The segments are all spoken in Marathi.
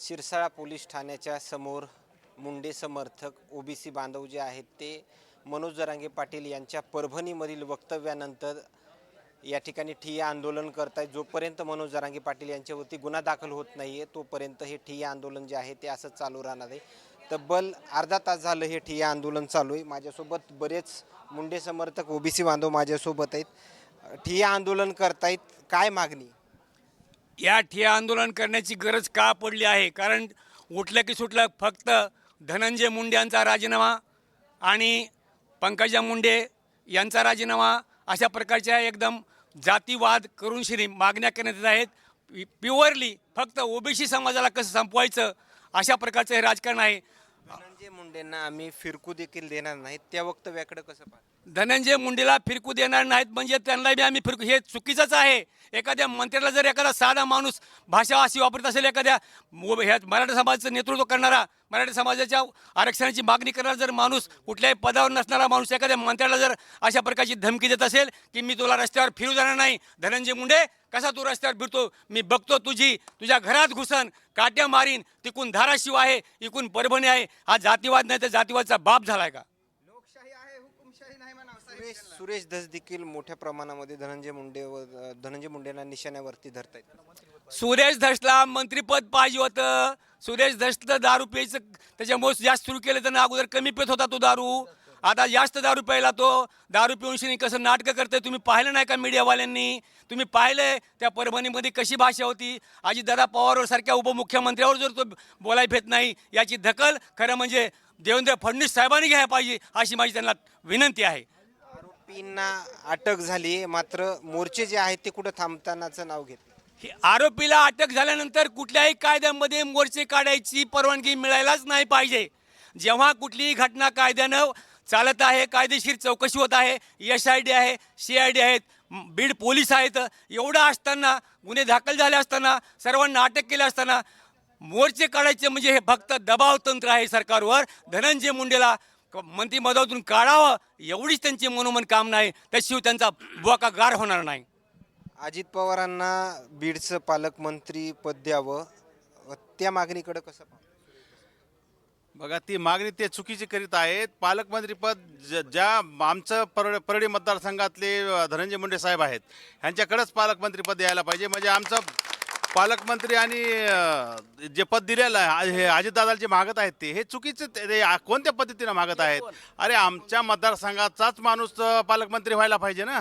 शिरसाळा पोलीस ठाण्याच्या समोर मुंडे समर्थक ओबीसी बांधव जे आहेत ते मनोज जरांगे पाटील यांच्या परभणीमधील वक्तव्यानंतर या ठिकाणी ठिय्या आंदोलन करत आहेत जोपर्यंत मनोज जरांगे पाटील यांच्यावरती गुन्हा दाखल होत नाही आहे तोपर्यंत हे ठिय्या आंदोलन जे आहे ते असंच चालू राहणार आहे. तब्बल अर्धा तास झालं हे ठिय्या आंदोलन चालू आहे. माझ्यासोबत बरेच मुंडे समर्थक ओबीसी बांधव माझ्यासोबत आहेत. ठिय्या आंदोलन करतायत. काय मागणी? या ठिया आंदोलन करण्याची गरज का पडली आहे? कारण उठलं की सुटलं फक्त धनंजय मुंडे यांचा राजीनामा आणि पंकजा मुंडे यांचा राजीनामा अशा प्रकारच्या एकदम जातीवाद करून श्री मागण्या करण्यात येत आहेत. प्युअरली फक्त ओबीसी समाजाला कसं संपवायचं अशा प्रकारचं हे राजकारण आहे. धनंजय मुंडेंना आम्ही फिरकू देखील देणार नाहीत. त्या वक्तव्याकडे कसं पाहता? धनंजय मुंडेला फिरकू देणार नाहीत म्हणजे त्यांना बी आम्ही फिरकू. हे चुकीचंच आहे. एखाद्या मंत्र्याला जर एखादा साधा माणूस भाषा अशी वापरत असेल एखाद्या मो- ह्या मराठा समाजाचं नेतृत्व करणारा मराठा समाजाच्या आरक्षणाची मागणी करणारा जर माणूस कुठल्याही पदावर नसणारा माणूस एखाद्या मंत्र्याला जर अशा प्रकारची धमकी देत असेल की मी तुला रस्त्यावर फिरू जाणार नाही. धनंजय मुंडे कसा तू रस्त्यावर फिरतो? मी बघतो तुझी. तुझ्या घरात घुसन. काट्या मारीन तिकून धाराशिव आहे इकून परभणी आहे हा जातीवाद नाही तर जातीवादचा बाप झालाय का? सुरेश सुरेश धस देखील मोठ्या प्रमाणामध्ये धनंजय मुंडे व धनंजय मुंडेंना निशाण्यावरती धरतायत. सुरेश धसला मंत्रिपद पाहिजे होतं. सुरेश धसलं दारू प्यायचं त्याच्यामुळे जास्त सुरू केलं त्यानं अगोदर कमी पित होता तो दारू. आता जास्त दारू प्यायला तो दारू पिऊन शिनी कसं नाटकं करते तुम्ही पाहिलं नाही का मीडियावाल्यांनी? तुम्ही पाहिलंय त्या परभणीमध्ये कशी भाषा होती? अजितदादा पवारवर सारख्या उपमुख्यमंत्र्यावर जर तो बोलाय भेट नाही याची दखल खरं म्हणजे देवेंद्र फडणवीस साहेबांनी घ्यायला पाहिजे अशी माझी त्यांना विनंती आहे. आरोपींना अटक झाली आहे मात्र मोर्चे जे आहेत ते कुठं थांबतानाचं नाव घेत हे आरोपीला अटक झाल्यानंतर कुठल्याही कायद्यामध्ये मोर्चे काढायची परवानगी मिळायलाच नाही पाहिजे. जेव्हा कुठलीही घटना कायद्यानं चालत आहे कायदेशीर चौकशी होत आहे एस आय डी आहे सी आय डी आहेत बीड पोलीस आहेत. एवढं असताना गुन्हे दाखल झाले असताना सर्वांना अटक केल्या असताना मोर्चे काढायचे म्हणजे हे फक्त दबाव तंत्र आहे सरकारवर. धनंजय मुंडेला क- मंत्रिमंडळातून काढावं एवढीच त्यांची मनोमन काम नाही त्याशिवाय त्यांचा बुवाका गार होणार नाही. अजित पवारांना बीडचं पालकमंत्री पद द्यावं व त्या मागणीकडे कसं बघा ती मागणी ते चुकीची करीत आहेत. पालकमंत्रीपद ज- ज्या आमचं परड परळी मतदारसंघातले धनंजय मुंडे साहेब आहेत ह्यांच्याकडेच पालकमंत्रीपद यायला पाहिजे. म्हणजे आमचं पालकमंत्री आणि जे पद दिलेलं आहे हे अजितदादा जे मागत आहेत ते हे चुकीचे ते- कोणत्या पद्धतीनं मागत आहेत? अरे आमच्या मतदारसंघाचाच माणूस पालकमंत्री व्हायला पाहिजे ना?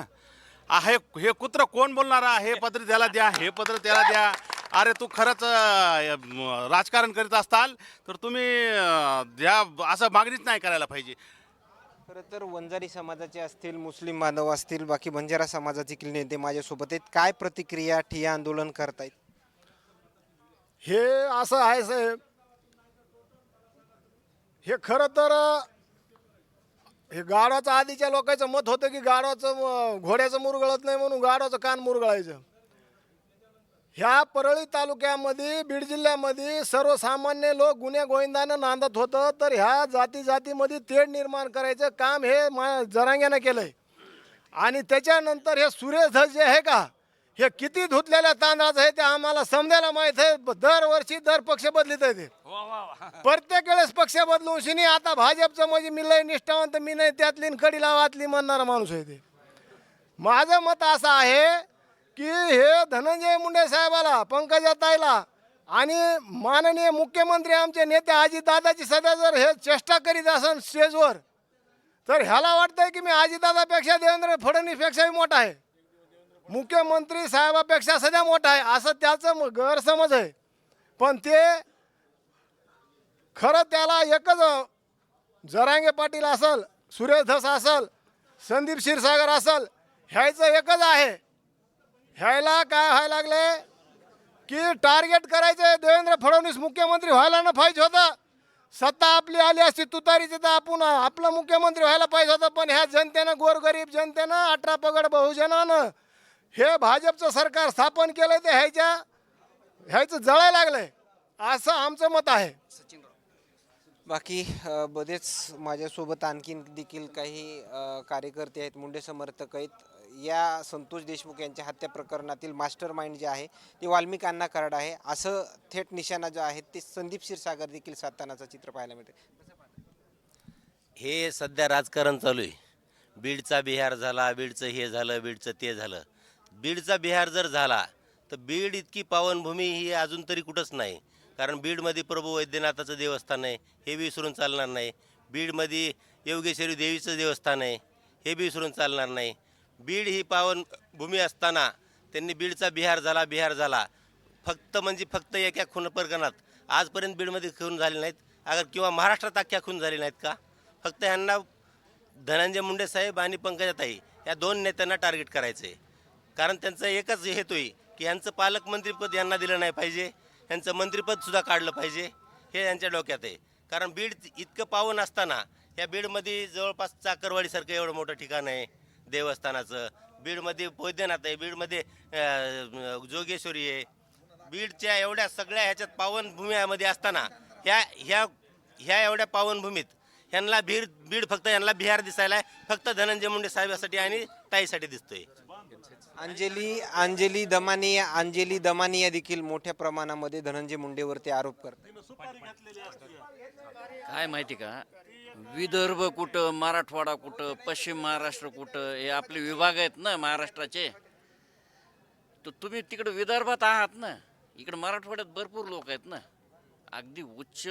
हे हे कुत्र कोण बोलणारा? हे पत्र त्याला द्या हे पत्र त्याला द्या. अरे तू खरंच अ, राजकारण करीत असताल तर तुम्ही अ, द्या असं मागणीच नाही करायला पाहिजे. खरं तर वंजारी समाजाचे असतील मुस्लिम बांधव असतील बाकी बंजारा समाजाचे देखील नेते माझ्यासोबत आहेत. काय प्रतिक्रिया ठिय्या आंदोलन करतायत? हे असं आहे साहेब. हे खरं तर हे गाढवाचं आधीच्या लोकांचं मत होतं की म- घोड्याचं मुरगळत नाही म्हणून गाढवाचं कान मुरगळायचं. ह्या परळी तालुक्यामध्ये बीड जिल्ह्यामध्ये सर्वसामान्य लोक गुन्हे गोविंदानं नांदत होतं. तर ह्या जाती जातीमध्ये तेढ निर्माण करायचं काम हे मा जरांग्यानं केलंय. आणि त्याच्यानंतर हे सुरेश धस जे आहे का हे किती धुतलेल्या तांदळाचं आहे ते आम्हाला समजायला माहीत आहे. दरवर्षी दर पक्ष बदलित आहे ते. प्रत्येक वेळेस पक्ष बदलून शिनी आता भाजपचं म्हणजे मी लय निष्ठावंत मी नाही त्यातली न कडीला वातली म्हणणारा माणूस आहे ते. माझं मत असं आहे की हे धनंजय मुंडे साहेबाला पंकजा ताईला आणि माननीय मुख्यमंत्री आमचे नेते आजीदादाची सध्या जर हे चेष्टा करीत असन स्टेजवर तर ह्याला वाटतंय की मी आजीदादापेक्षा देवेंद्र फडणवीसपेक्षाही मोठा आहे. मुख्यमंत्री साहेबापेक्षा सध्या मोठा आहे असं त्याचं गैरसमज आहे. पण ते खरं त्याला एकच जरांगे पाटील असल सुरेश धस असल संदीप क्षीरसागर असल ह्याचं एकच आहे. ह्याला काय व्हायला लागले? की टार्गेट करायचं देवेंद्र फडणवीस मुख्यमंत्री व्हायला ना पाहिजे होतं. सत्ता आपली आली असती तुतारीची तर आपण आपलं मुख्यमंत्री व्हायला पाहिजे होतं पण ह्या जनतेनं गोरगरीब जनतेनं अठरा पगड बहुजनानं हे भाजपचं सरकार स्थापन केलंय ते ह्याच्या ह्याचं जळायला लागलंय. असं आमचं मत आहे. बाकी बरेच माझ्यासोबत आणखीन देखील काही कार्यकर्ते आहेत मुंडे समर्थक आहेत. या संतोष देशमुख यांच्या हत्या प्रकरणातील मास्टर माइंड जे आहे ते वाल्मिक अण्णा कराड आहे. असं थेट निशाणा जो आहे ते संदीप क्षीरसागर देखील साधतानाचं चित्र पाहायला मिळते हे सध्या राजकारण चालू आहे. बीडचा बिहार झाला बीडचं हे झालं बीडचं ते झालं. बीडचा बिहार जर झाला तर बीड इतकी पावनभूमी ही अजून तरी कुठंच नाही. कारण बीडमध्ये प्रभू वैद्यनाथाचं देवस्थान आहे हे विसरून चालणार नाही. बीडमध्ये योगेश्वरी देवीचं देवस्थान आहे हे बी विसरून चालणार नाही. बीड ही पावन भूमी असताना त्यांनी बीडचा बिहार झाला बिहार झाला. फक्त म्हणजे फक्त एका खून प्रकरणात आजपर्यंत बीडमध्ये खून झाले नाहीत. अगर किंवा महाराष्ट्रात अख्ख्या खून झाले नाहीत का? फक्त ह्यांना धनंजय मुंडे साहेब आणि पंकजाताई या दोन नेत्यांना टार्गेट करायचं आहे कारण त्यांचा एकच हेतू आहे की यांचं पालकमंत्रीपद यांना दिलं नाही पाहिजे. यांचं मंत्रिपदसुद्धा काढलं पाहिजे. हे यांच्या डोक्यात आहे. कारण बीड इतकं पावन असताना या बीडमध्ये जवळपास चाकरवाडीसारखं एवढं मोठं ठिकाण आहे. देवस्थानाचं. बीडमध्ये वैद्यनाथ आहे बीडमध्ये अं, जोगेश्वरी आहे. बीडच्या एवढ्या सगळ्या ह्याच्यात पावनभूमीमध्ये असताना ह्या ह्या ह्या एवढ्या पावनभूमीत ह्यांना बीड बीड फक्त यांना बिहार दिसायला फक्त धनंजय मुंडे साहेबासाठी आणि ताईसाठी दिसतोय. अंजली अंजली दमानिया अंजली दमानिया देखील मोठ्या प्रमाणामध्ये धनंजय मुंडेवरती आरोप करतात. काय माहिती का? विदर्भ कुठं मराठवाडा कुठं पश्चिम महाराष्ट्र कुठं हे आपले विभाग आहेत ना महाराष्ट्राचे. तर तुम्ही तिकडं विदर्भात आहात ना इकडं मराठवाड्यात भरपूर लोक आहेत ना. अगदी उच्च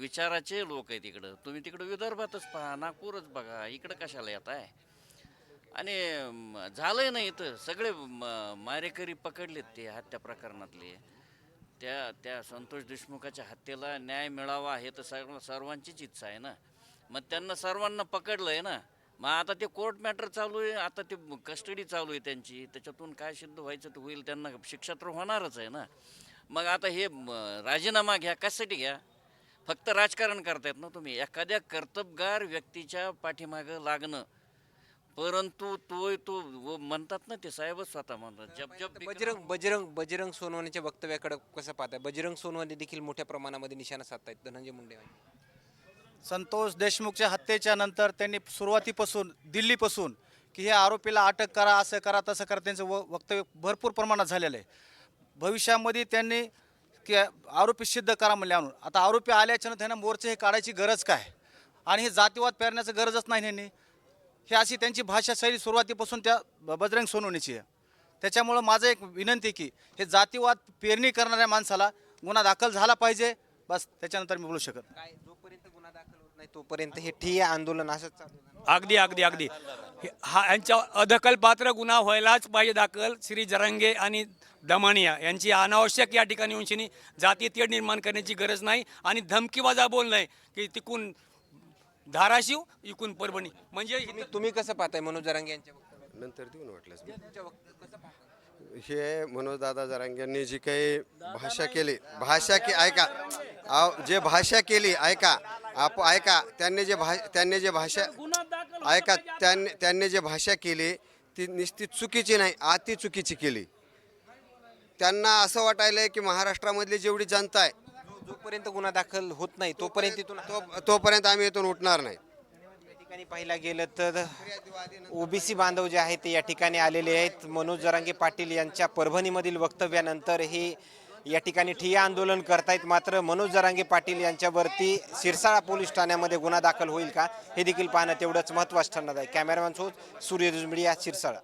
विचाराचे लोक आहेत इकडं. तुम्ही तिकडं विदर्भातच पहा नागपूरच बघा इकडं कशाला येत आहे? आणि झालंय ना इथं सगळे म, मारेकरी पकडलेत ते हत्या प्रकरणातले. त्या त्या संतोष देशमुखाच्या हत्येला न्याय मिळावा हे तर सर्व सर्वांचीच इच्छा आहे ना. मग त्यांना सर्वांना पकडलंय ना. मग आता ते कोर्ट मॅटर चालू आहे आता ते कस्टडी चालू आहे त्यांची. त्याच्यातून काय सिद्ध व्हायचं ते होईल त्यांना शिक्षा तर होणारच आहे ना. मग आता हे राजीनामा घ्या कशासाठी घ्या. फक्त राजकारण करतायत ना तुम्ही. एखाद्या कर्तबगार व्यक्तीच्या पाठीमागं लागणं. परंतु तो तो व म्हणतात ना ते साहेबच स्वतः म्हणतात. जब जब बिकरा- बजरंग बजरंग बजरंग सोनवणेच्या वक्तव्याकडे कसं पाहताय? बजरंग सोनवणे देखील मोठ्या प्रमाणामध्ये निशाणा साधतायत धनंजय मुंडे संतोष देशमुखच्या हत्येच्या नंतर त्यांनी सुरुवातीपासून दिल्लीपासून की हे आरोपीला अटक करा असं करा तसं करा त्यांचं व वक्तव्य भरपूर प्रमाणात झालेलं आहे. भविष्यामध्ये त्यांनी की आरोपी सिद्ध करा म्हणले आणून. आता आरोपी आल्याच्यानं त्यांना मोर्चे हे काढायची गरज काय? आणि हे जातीवाद पेरण्याचं गरजच नाही ह्यांनी हे अशी त्यांची भाषाशैली सुरुवातीपासून त्या बजरंग सोनवणीची आहे. त्याच्यामुळं माझं एक विनंती की हे जातीवाद पेरणी करणाऱ्या माणसाला गुन्हा दाखल झाला पाहिजे. बस त्याच्यानंतर मी बोलू शकत. काय जोपर्यंत गुन्हा दाखल होत नाही तोपर्यंत हे ठिय्या आंदोलन असंच चालू राहणार. अगदी अगदी अगदी हे- हा यांच्या अदखलपात्र गुन्हा व्हायलाच पाहिजे दाखल श्री जरंगे आणि दमानिया यांची अनावश्यक या ठिकाणी उंचीनी जातीय तेढ निर्माण करण्याची गरज नाही आणि धमकीवाजा बोलणं आहे की तिकून धाराशिव इकून परभणी म्हणजे तुम्ही तुम्ही कसं पाहताय मनोज जरांगे यांच्या नंतर देऊन वाटल्यास तुमच्या वक्त- कसं पाहताय? हे मनोजदादा जरांग्यांनी जी काही भाषा केली भाषा की ऐका. आव- जे भाषा केली ऐका. आप ऐका. त्यांनी जे भा त्यांनी जे भाषा ऐका. त्यांनी त्यांनी जे भाषा केली ती निश्चित चुकीची नाही अति चुकीची केली. त्यांना असं वाटायलंय की महाराष्ट्रामधली जेवढी जनता आहे जोपर्यंत गुन्हा दाखल होत नाही तोपर्यंत तिथून तो तोपर्यंत आम्ही इथून उठणार नाही. ठिकाणी पाहिला गेलं तर ओबीसी बांधव जे आहेत ते या ठिकाणी आलेले आहेत. मनोज जरांगे पाटील यांच्या परभणीमधील वक्तव्यानंतर हे या ठिकाणी ठिय्या आंदोलन करतायत. मात्र मनोज जरांगे पाटील यांच्यावरती शिरसाळा पोलीस ठाण्यामध्ये गुन्हा दाखल होईल का हे देखील पाहणं तेवढंच महत्त्वाचं ठरणार आहे. कॅमेरामॅन सोबत सूर्य मीडिया शिरसाळा